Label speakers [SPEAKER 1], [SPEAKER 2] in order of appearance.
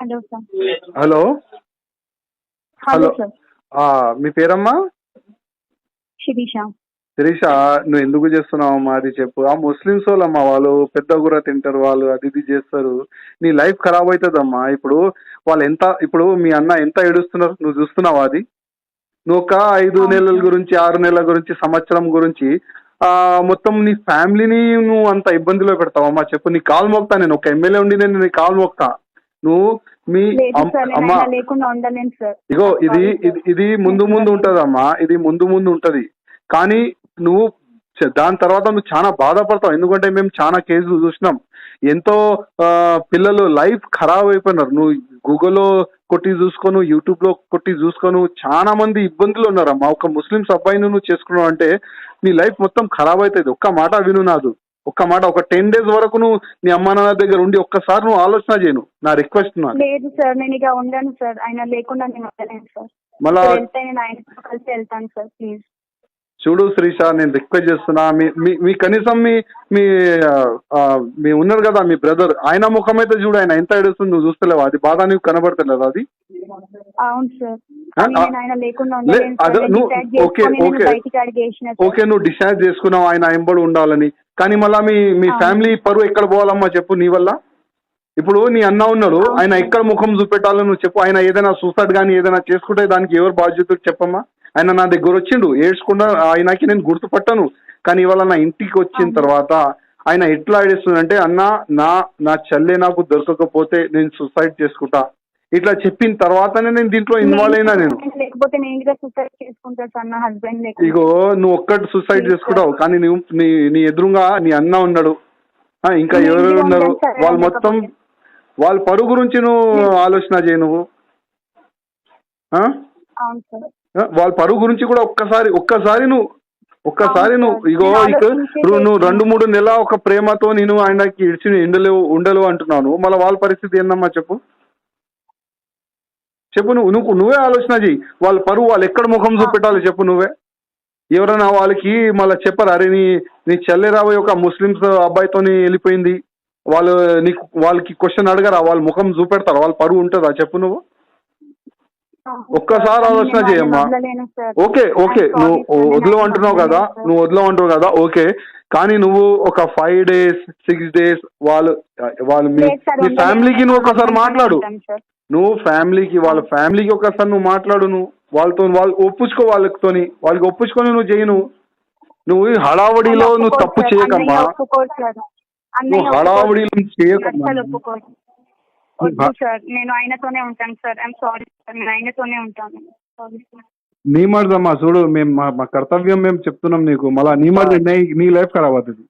[SPEAKER 1] Hello sir.
[SPEAKER 2] Hello?
[SPEAKER 1] Hello
[SPEAKER 2] hello.
[SPEAKER 1] Sir.
[SPEAKER 2] ఆ, మీ పేరమ్మా?
[SPEAKER 1] శిరీష.
[SPEAKER 2] శిరీష నువ్వు ఎందుకు చేస్తున్నావు అమ్మా? అది చెప్పు. ఆ ముస్లిమ్స్ వాళ్ళమ్మా వాళ్ళు పెద్ద కూర తింటారు వాళ్ళు అది ఇది చేస్తారు. నీ లైఫ్ ఖరాబ్ అవుతుందమ్మా. ఇప్పుడు వాళ్ళు ఎంత ఇప్పుడు మీ అన్న ఎంత ఏడుస్తున్నారు? నువ్వు చూస్తున్నావా అది? నువ్వు ఒక ఐదు
[SPEAKER 1] అవును
[SPEAKER 2] నెలల. గురించి ఆరు నెలల గురించి సంవత్సరం గురించి మొత్తం నీ ఫ్యామిలీని నువ్వు అంత ఇబ్బందిలో పెడతావమ్మా చెప్పు నీ కాలు మోక్తా నేను. ఒక ఎమ్మెల్యే ఉండి నేను నీ కాలు మోక్తా నువ్వు మీ అమ్మా ఇగో ఇది. ఇది ముందు ముందు ఉంటదమ్మా. ఇది ముందు ముందు ఉంటది. కానీ నువ్వు దాని తర్వాత నువ్వు చాలా బాధపడతావు. ఎందుకంటే మేము చాలా కేసులు చూసినాం. ఎంతో పిల్లలు లైఫ్ ఖరాబ్ అయిపోయినారు. నువ్వు గూగుల్లో కొట్టి చూసుకోను యూట్యూబ్లో కొట్టి చూసుకోను చాలా మంది ఇబ్బందులు ఉన్నారమ్మా. ఒక ముస్లిమ్స్ అబ్బాయిని నువ్వు చేసుకున్నావు అంటే నీ లైఫ్ మొత్తం ఖరాబ్ అవుతుంది. ఒక్క మాట విను నాదు. ఒక్క మాట ఒక టెన్ డేస్ వరకు నువ్వు నీ అమ్మా నాన్న దగ్గర ఉండి ఒక్కసారి నువ్వు ఆలోచన చేయను. నా రిక్వెస్ట్
[SPEAKER 1] లేదు సార్ నేను ఇక ఉండను సార్. ఆయన లేకుండా నేను సార్.
[SPEAKER 2] మళ్ళా
[SPEAKER 1] కలిసి వెళ్తాను సార్ ప్లీజ్.
[SPEAKER 2] చూడు శ్రీష నేను రిక్వెస్ట్ చేస్తున్నా మీ మీ మీ కనీసం మీ మీ మీ ఉన్నారు కదా మీ బ్రదర్ ఆయన ముఖం అయితే చూడు ఆయన ఎంత ఏడుస్తుంది నువ్వు చూస్తలేవా. అది బాధ నీకు కనబడతలేదు అది? Okay, okay. ఓకే నువ్వు డిసైడ్ చేసుకున్నావు ఆయన ఎంబడి ఉండాలని. కానీ మళ్ళీ మీ మీ. ఫ్యామిలీ పరువు ఎక్కడ పోవాలమ్మా చెప్పు నీ వల్ల? ఇప్పుడు నీ అన్న ఉన్నాడు. ఆయన ఎక్కడ ముఖం చూపెట్టాలో నువ్వు చెప్పు. ఆయన ఏదైనా సూసైడ్ కానీ ఏదైనా చేసుకుంటే దానికి ఎవరు బాధ్యత చెప్పమ్మా? ఆయన నా దగ్గర వచ్చిండు. ఏడ్చుకుండా ఆయనకి నేను గుర్తుపట్టాను. కానీ ఇవాళ నా ఇంటికి వచ్చిన. తర్వాత ఆయన ఎట్లా ఏడుస్తుందంటే అన్న నా నా చెల్లె నాకు దొరకకపోతే నేను సూసైడ్ చేసుకుంటా. ఇట్లా చెప్పిన తర్వాతనే నేను దీంట్లో ఇన్వాల్వ్ అయినా నేను.
[SPEAKER 1] లేకపోతే నేను కూడా సూసైడ్ చేసుకుంటా సార్ నా హస్బెండ్ లేకుండా
[SPEAKER 2] ఇగో నువ్వు ఒక్కటి సూసైడ్ చేసుకుంటావు. కానీ నువ్వు నీ నీ ఎదురుగా నీ అన్న ఉన్నాడు. ఇంకా ఎవరెవరు ఉన్నారు? వాళ్ళు మొత్తం. వాళ్ళ పరువు గురించి నువ్వు ఆలోచన చేయి నువ్వు. వాళ్ళ పరువు గురించి కూడా ఒక్కసారి ఒక్కసారి నువ్వు ఒక్కసారి నువ్వు. ఇగో నువ్వు. రెండు మూడు నెలల ఒక ప్రేమతో నేను ఆయనకి ఇడిచి ఉండలేవు ఉండలేవు అంటున్నాను మళ్ళీ వాళ్ళ పరిస్థితి ఏందమ్మా చెప్పు? చెప్పు నువ్వు నువ్వు నువ్వే ఆలోచన చెయ్యి. వాళ్ళ పరువు వాళ్ళు ఎక్కడ ముఖం చూపెట్టాలి చెప్పు నువ్వే. ఎవరైనా వాళ్ళకి మళ్ళీ చెప్పరు? అరే నీ నీ చెల్లె రాబోయే ఒక ముస్లిమ్స్ అబ్బాయితోని వెళ్ళిపోయింది. వాళ్ళు నీకు వాళ్ళకి క్వశ్చన్ అడగరా? వాళ్ళ ముఖం చూపెడతారు? వాళ్ళ పరువు ఉంటుందా? చెప్పు నువ్వు. ఒక్కసారి ఆలోచన చేయమ్మా. Okay okay. నువ్వు వదిలో అంటున్నావు కదా నువ్వు వదిలో అంటున్నావు కదా ఓకే. కానీ నువ్వు ఒక ఫైవ్ డేస్ సిక్స్ డేస్ వాళ్ళు వాళ్ళు మీ ఫ్యామిలీకి నువ్వు ఒకసారి మాట్లాడు. నువ్వు ఫ్యామిలీకి వాళ్ళ ఫ్యామిలీకి ఒకసారి నువ్వు మాట్లాడు నువ్వు. వాళ్ళతో వాళ్ళు ఒప్పించుకో వాళ్ళతోని. వాళ్ళకి ఒప్పించుకొని నువ్వు చేయి నువ్వు. నువ్వు హడావడిలో నువ్వు తప్పు చేయకమ్మా. నువ్వు హడావడిలో చేయకమ్మా.
[SPEAKER 1] వద్దు సార్ నేను ఆయనతోనే ఉంటాను సార్. ఐఎమ్ సారీ సార్ నేను ఆయనతోనే ఉంటాను.
[SPEAKER 2] నీ మరిదమ్మా చూడు మేము మా మా కర్తవ్యం మేము చెప్తున్నాం నీకు. మళ్ళా నీ మరిది నీ- నీ లైఫ్ ఖరాబ్ అవుతుంది.